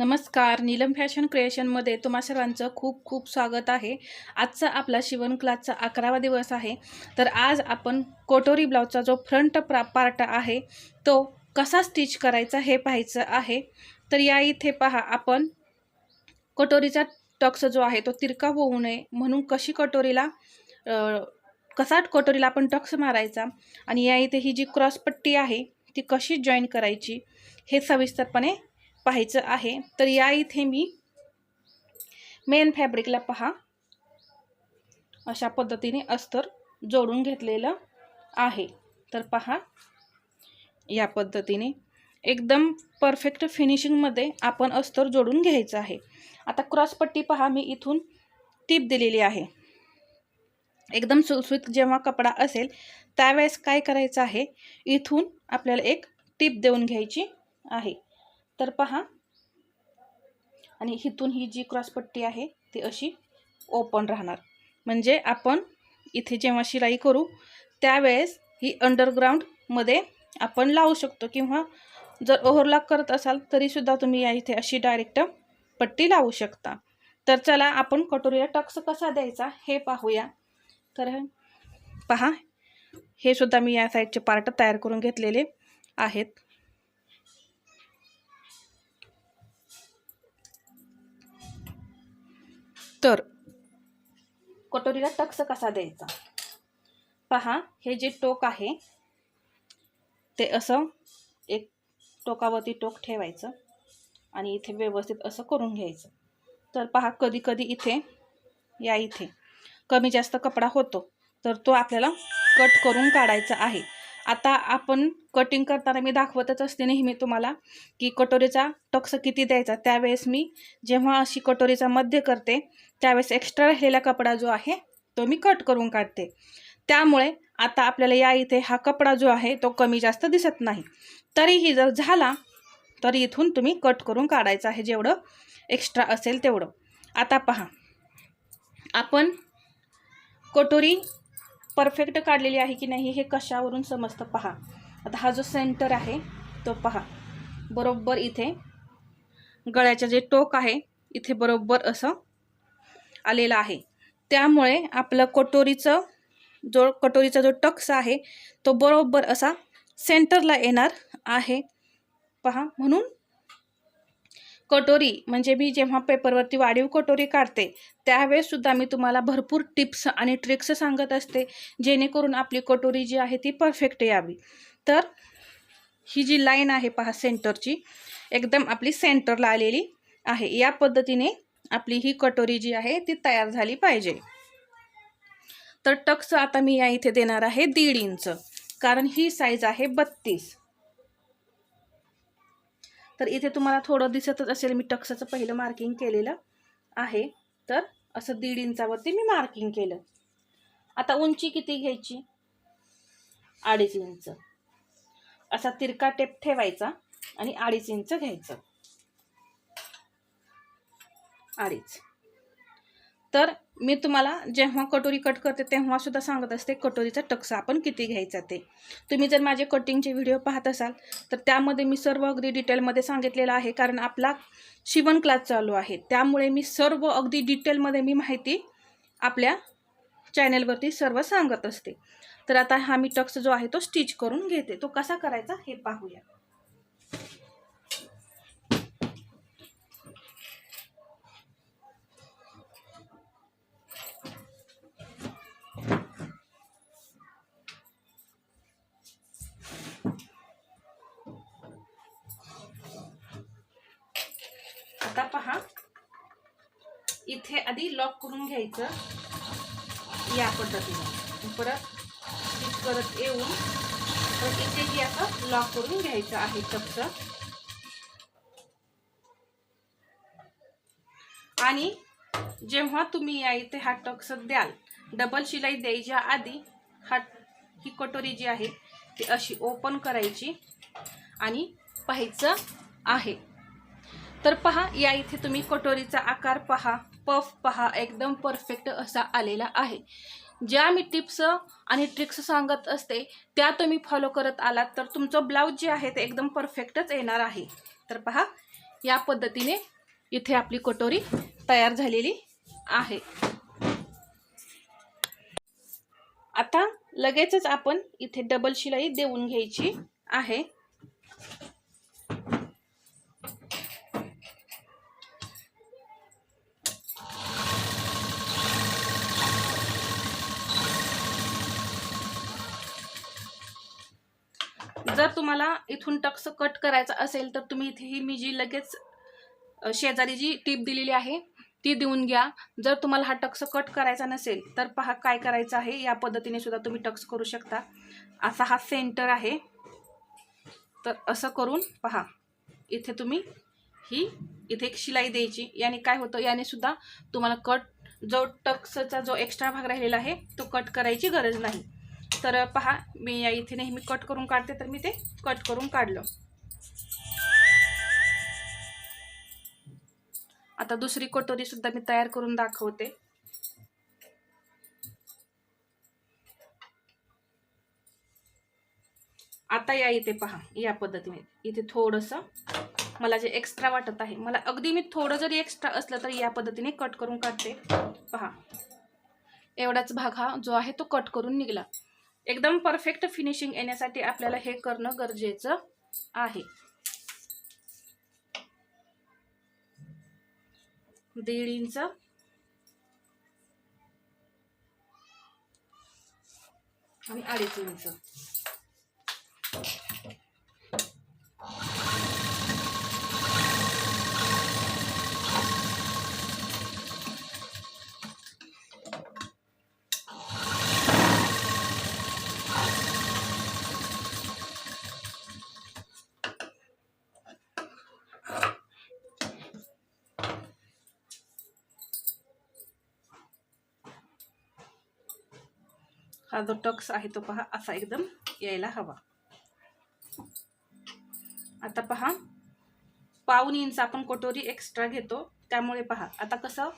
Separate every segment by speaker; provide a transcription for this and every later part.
Speaker 1: नमस्कार. नीलम फॅशन क्रिएशनमध्ये तुम्हा सर्वांचं खूप खूप स्वागत आहे. आजचा आपला शिवण क्लासचा अकरावा दिवस आहे. तर आज आपण कोटोरी ब्लाऊजचा जो फ्रंट प्रा पार्ट आहे तो कसा स्टिच करायचा हे पाहायचं आहे. तर या इथे पहा आपण कटोरीचा टक्स जो आहे तो तिरका होऊ नये म्हणून कशी कटोरीला कसा कटोरीला आपण टक्स मारायचा आणि या इथे ही जी क्रॉसपट्टी आहे ती कशी जॉईन करायची हे सविस्तरपणे पाहायचं आहे. तर या इथे मी मेन फॅब्रिकला पहा. अशा पद्धतीने अस्तर जोडून घेतलेलं आहे. तर पहा. या पद्धतीने एकदम परफेक्ट फिनिशिंगमध्ये आपण अस्तर जोडून घ्यायचं आहे. आता क्रॉसपट्टी पहा. मी इथून टीप दिलेली आहे. एकदम सुसुत जेव्हा कपडा असेल त्यावेळेस काय करायचं आहे? इथून आपल्याला एक टीप देऊन घ्यायची आहे. तर पहा. आणि इथून ही जी क्रॉसपट्टी आहे ती अशी ओपन राहणार. म्हणजे आपण इथे जेव्हा शिलाई करू त्यावेळेस ही अंडरग्राऊंडमध्ये आपण लावू शकतो. किंवा जर ओव्हरलॉक करत असाल तरीसुद्धा तुम्ही या इथे अशी डायरेक्ट पट्टी लावू शकता. तर चला आपण कटोरीला टक्स कसा द्यायचा हे पाहूया. तर पहा हे सुद्धा मी या साईडचे पार्ट तयार करून घेतलेले आहेत. तर कटोरीला टक्स कसा द्यायचा? पहा हे जे टोक आहे ते असं एक टोकावरती टोक ठेवायचं आणि इथे व्यवस्थित असं करून घ्यायचं. तर पहा कधी कधी इथे या इथे कमी जास्त कपडा होतो तर तो आपल्याला कट करून काढायचा आहे. आता आपण कटिंग करताना मी दाखवतच असते नेहमी तुम्हाला की कटोरीचा टक्स किती द्यायचा. त्यावेळेस मी जेव्हा अशी कटोरीचा मध्य करते त्यावेळेस एक्स्ट्रा राहिलेला कपडा जो आहे तो मी कट करून काढते. त्यामुळे आता आपल्याला या इथे हा कपडा जो आहे तो कमी जास्त दिसत नाही. तरीही जर झाला तर इथून तुम्ही कट करून काढायचं आहे जेवढं एक्स्ट्रा असेल तेवढं. आता पहा. आपण कटोरी परफेक्ट काढलेली आहे की नाही हे कशावरून समजतं? पहा. आता हा जो सेंटर आहे तो पहा. बरोबर इथे गळ्याचं जे टोक आहे इथे बरोबर असं आलेलं आहे. त्यामुळे आपलं कटोरीचं जो कटोरीचा जो टक्स आहे तो बरोबर असा सेंटरला येणार आहे. पहा. म्हणून कटोरी म्हणजे मी जेव्हा पेपरवरती वाढीव कटोरी काढते त्यावेळेससुद्धा मी तुम्हाला भरपूर टिप्स आणि ट्रिक्स सांगत असते जेणेकरून आपली कटोरी जी आहे ती परफेक्ट यावी. तर ही जी लाईन आहे पहा सेंटरची एकदम आपली सेंटरला आलेली आहे. या पद्धतीने आपली ही कटोरी जी आहे ती तयार झाली पाहिजे. तर टक्स आता मी या इथे देणार आहे दीड इंच कारण ही साईज आहे बत्तीस. तर इथे तुम्हाला थोडं दिसतच असेल मी टक्साचं पहिलं मार्किंग केलेलं आहे. तर असं दीड इंचावरती मी मार्किंग केलं. आता उंची किती घ्यायची? अडीच इंच. असा तिरका टेप ठेवायचा आणि अडीच इंच घ्यायचं. अडीच. तर मी तुम्हाला जेव्हा कटोरी कट करते तेव्हासुद्धा सांगत असते कटोरीचा टक्सा आपण किती घ्यायचा ते. तुम्ही जर माझे कटिंगचे व्हिडिओ पाहत असाल तर त्यामध्ये मी सर्व अगदी डिटेलमध्ये सांगितलेलं आहे कारण आपला शिवण क्लास चालू आहे. त्यामुळे मी सर्व अगदी डिटेलमध्ये मी माहिती आपल्या चॅनलवरती सर्व सांगत असते. तर आता हा मी टक्स जो आहे तो स्टिच करून घेते. तो कसा करायचा हे पाहूया. आता पहा. इथे आधी लॉक करून घ्यायचं. या पद्धतीने. परत स्टिच करत येऊन परत इथेही असं लॉक करून घ्यायचं आहे टक्स आणि जेव्हा तुम्ही या इथे हा टक्स द्याल डबल शिलाई द्यायच्या आधी हा ही कटोरी जी आहे ती अशी ओपन करायची आणि पाहायचं आहे. तर पहा या इथे तुम्ही कटोरीचा आकार पहा. पफ पहा एकदम परफेक्ट असा आलेला आहे. ज्या मी टिप्स आणि ट्रिक्स सांगत असते त्या तुम्ही फॉलो करत आलात तर तुमचं ब्लाऊज जे आहे ते एकदम परफेक्टच येणार आहे. तर पहा या पद्धतीने इथे आपली कटोरी तयार झालेली आहे. आता लगेचच आपण इथे डबल शिलाई देऊन घ्यायची आहे. जर तुम्हाला इथून टक्स कट करायचा असेल तर तुम्ही इथे ही मी जी लगेच शेजारी जी टीप दिलेली आहे ती देऊन घ्या. जर तुम्हाला हा टक्स कट करायचा नसेल तर पहा काय करायचं आहे. या पद्धतीने सुद्धा तुम्ही टक्स करू शकता. असा हा सेंटर आहे. तर असं करून पहा. इथे तुम्ही ही इथे एक शिलाई द्यायची. याने काय होतं? याने सुद्धा तुम्हाला कट जो टक्सचा जो एक्स्ट्रा भाग राहिलेला आहे तो कट करायची गरज नाही. तर पहा मी या इथे नेहमी कट करून काढते तर मी ते कट करून काढलं. आता दुसरी कटोरी सुद्धा मी तयार करून दाखवते. आता या इथे पहा या पद्धतीने. इथे थोडंसं मला जे एक्स्ट्रा वाटत आहे मला अगदी मी थोडं जरी एक्स्ट्रा असलं तरी या पद्धतीने कट करून काढते. पहा. एवढाच भाग हा जो आहे तो कट करून निघाला. एकदम परफेक्ट फिनिशिंग येण्यासाठी आपल्याला हे करणं गरजेचं आहे. दीड इंच. आणि अडीच इंच. हा जो टक्स आहे तो पहा असा एकदम यायला हवा. आता पहा पाऊन इंच आपण कटोरी एक्स्ट्रा घेतो. त्यामुळे पहा आता कसं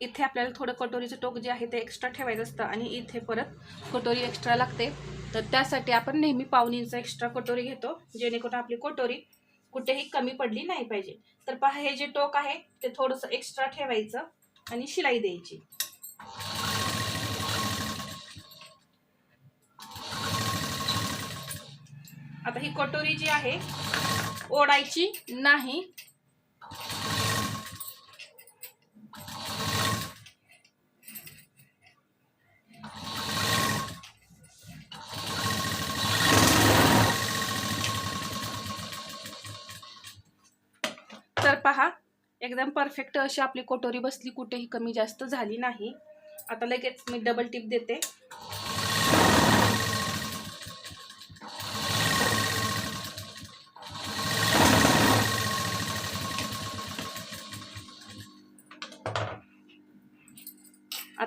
Speaker 1: इथे आपल्याला थोडं कटोरीचं टोक जे आहे ते एक्स्ट्रा ठेवायचं असतं आणि इथे परत कटोरी एक्स्ट्रा लागते. तर त्यासाठी आपण नेहमी पाऊन इंच एक्स्ट्रा कटोरी घेतो जेणेकरून आपली कटोरी कुठेही कमी पडली नाही पाहिजे. तर पहा हे जे टोक आहे ते थोडंसं एक्स्ट्रा ठेवायचं आणि शिलाई द्यायची. आता ही कटोरी जी आहे ओढायची नाही. तर पहा एकदम परफेक्ट अशी आपली कटोरी बसली कुठेही कमी जास्त झाली नाही. आता लगेच मी डबल टिप देते.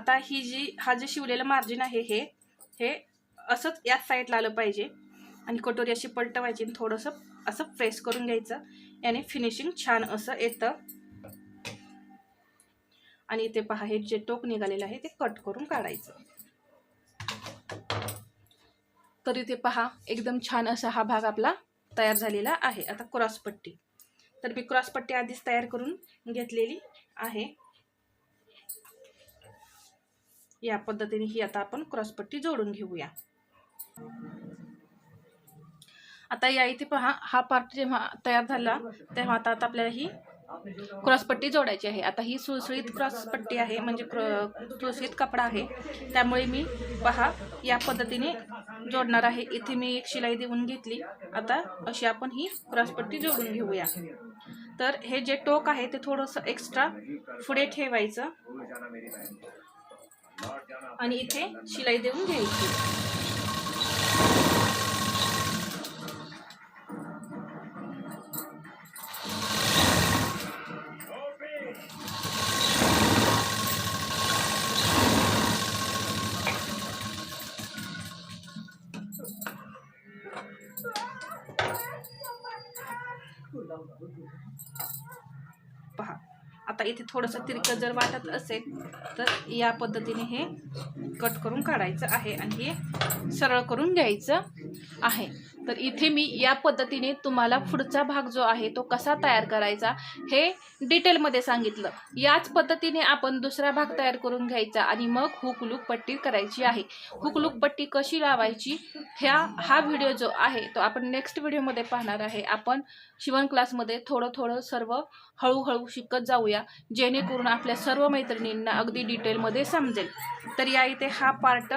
Speaker 1: आता ही जी हा जे शिवलेलं मार्जिन आहे हे हे असंच याच साईडला आलं पाहिजे. आणि कटोरी अशी पलटवायची आणि थोडंसं असं प्रेस करून घ्यायचं. याने फिनिशिंग छान असं येतं. आणि इथे पहा हे जे टोक निघालेलं आहे ते कट करून काढायचं. तर इथे पहा एकदम छान असा हा भाग आपला तयार झालेला आहे. आता क्रॉसपट्टी तर मी क्रॉसपट्टी आधीच तयार करून घेतलेली आहे. या पद्धतीने ही आता आपण क्रॉसपट्टी जोडून घेऊया. आता या इथे पहा हा पार्ट जेव्हा तयार झाला तेव्हा आता आता आपल्याला ही क्रॉसपट्टी जोडायची आहे. आता ही सुळसुळीत क्रॉसपट्टी आहे म्हणजे क्र सुळसुळीत कपडा आहे. त्यामुळे मी पहा या पद्धतीने जोडणार आहे. इथे मी एक शिलाई देऊन घेतली. आता अशी आपण ही क्रॉसपट्टी जोडून घेऊया. तर हे जे टोक आहे ते थोडंसं एक्स्ट्रा पुढे ठेवायचं. आणि इथे शिलाई देऊन घ्यायची. पहा आता इथे थोडंसं तिरकं जर वाटत असेल तर या पद्धतीने हे कट करून काढायचं आहे आणि हे सरळ करून घ्यायचं आहे. तर इथे मी या पद्धतीने तुम्हाला पुढचा भाग जो आहे तो कसा तयार करायचा हे डिटेलमध्ये सांगितलं. याच पद्धतीने आपण दुसरा भाग तयार करून घ्यायचा आणि मग हुकलूक पट्टी करायची आहे. हुकलूक पट्टी कशी लावायची ह्या हा व्हिडिओ जो आहे तो आपण नेक्स्ट व्हिडिओमध्ये पाहणार आहे. आपण शिवण क्लासमध्ये थोडं थोडं सर्व हळूहळू शिकत जाऊया जेणेकरून आपल्या सर्व मैत्रिणींना अगदी डिटेलमध्ये समजेल. तर या इथे हा पार्ट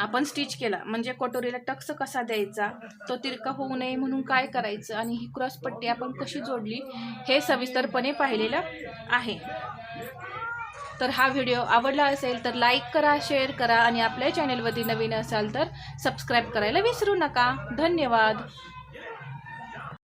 Speaker 1: आपण स्टिच केला. म्हणजे कटोरीला टक्स कसा द्यायचा? तो तिरका होऊ नये म्हणून काय करायचं? आणि ही क्रॉस पट्टी आपण कशी जोडली? हे सविस्तरपणे पाहिलेलं आहे. तर हा व्हिडिओ आवडला असेल तर लाईक करा शेअर करा आणि आपल्या चॅनेलवरती नवीन असाल तर सबस्क्राईब करायला विसरू नका. धन्यवाद.